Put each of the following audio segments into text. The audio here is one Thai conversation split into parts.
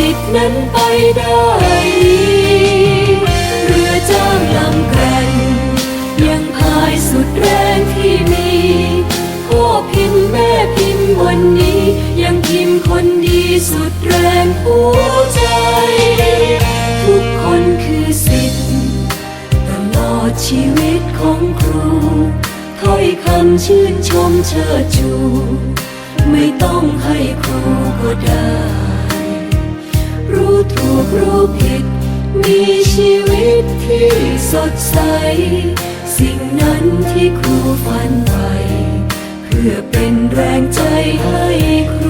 สิทธินั้นไปได้ดีเรือเจ้าลำแกร่งยังพายสุดแรงที่มีพ่อพิมพ์แม่พิมพ์วันนี้ ยังพิมพ์คนดีสุดแรงหัวใจ ทุกคนคือสิทธิ์ตลอดชีวิตของครูถ้อยคำชื่นชมเชิดชู ไม่ต้องให้ครู รู้ผิด มีชีวิตที่สดใส สิ่งนั้นที่ครูฝันไว้เพื่อเป็นแรงใจให้ครู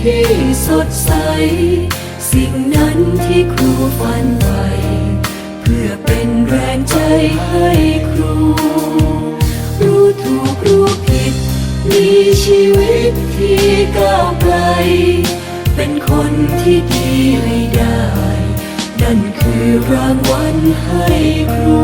ที่สดใส สิ่งนั้นที่ครูฝันไว้เพื่อเป็นแรงใจให้ครู รู้ถูกรู้ผิด มีชีวิตที่ก้าวไกล เป็นคนที่ดีให้ได้ นั่นคือรางวัลให้ครู